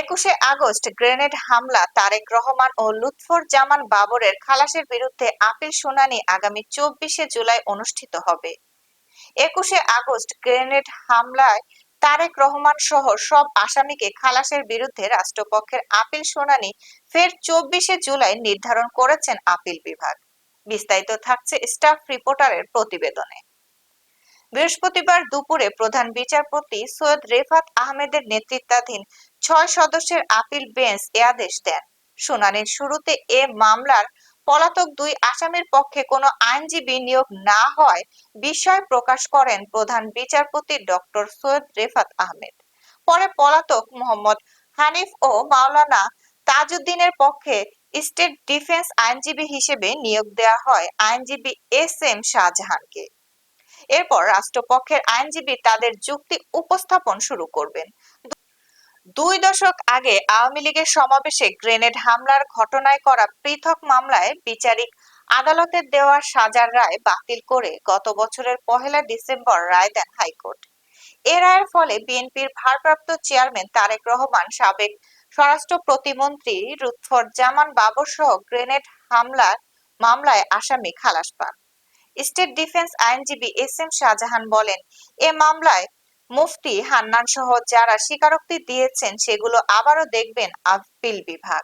একুশে August grenade হামলা তারেক রহমান ও লুৎফর জামান বাবরের খালাসের বিরুদ্ধে আপিল শুনানি আগামী চব্বিশে জুলাই অনুষ্ঠিত হবে। একুশে আগস্ট গ্রেনেড হামলায় তারেক রহমান সহ সব আসামিকে খালাসের বিরুদ্ধে রাষ্ট্রপক্ষের আপিল শুনানি ফের চব্বিশে জুলাই নির্ধারণ করেছেন আপিল বিভাগ। বিস্তারিত থাকছে স্টাফ রিপোর্টারের প্রতিবেদনে। বৃহস্পতিবার দুপুরে প্রধান বিচারপতি সৈয়দ রেফাত আহমেদের নেতৃত্বাধীন ছয় সদস্যের আপিল বেঞ্চ এ আদেশ দেন। শুনানির শুরুতে এ মামলার পলাতক দুই আসামির পক্ষে কোনো আইনজীবী নিয়োগ না হয় বিষয় প্রকাশ করেন প্রধান বিচারপতি ডক্টর সৈয়দ রেফাত আহমেদ। পরে পলাতক মোহাম্মদ হানিফ ও মাওলানা তাজউদ্দিনের পক্ষে স্টেট ডিফেন্স আইনজীবী হিসেবে নিয়োগ দেওয়া হয় আইনজীবী এস এম শাহজাহানকে। এরপর রাষ্ট্রপক্ষের আইনজীবী তাদের যুক্তি উপস্থাপন শুরু করবেন। দুই দশক আগে আওয়ামী লীগের সমাবেশে গ্রেনেড হামলার ঘটনায় করা পৃথক মামলায় বিচারিক আদালতের দেওয়া সাজার রায় বাতিল করে গত বছরের পহেলা ডিসেম্বর রায় দেন হাইকোর্ট। এ রায়ের ফলে বিএনপির ভারপ্রাপ্ত চেয়ারম্যান তারেক রহমান, সাবেক স্বরাষ্ট্র প্রতিমন্ত্রী রুৎফর জামান বাবর সহ গ্রেনেড হামলার মামলায় আসামি খালাস পান। স্টেট ডিফেন্স আইনজীবী এস এম শাহজাহান বলেন, এ মামলায় মুফতি হান্নান সহ যারা স্বীকারোক্তি দিয়েছেন সেগুলো আবারও দেখবেন আপিল বিভাগ।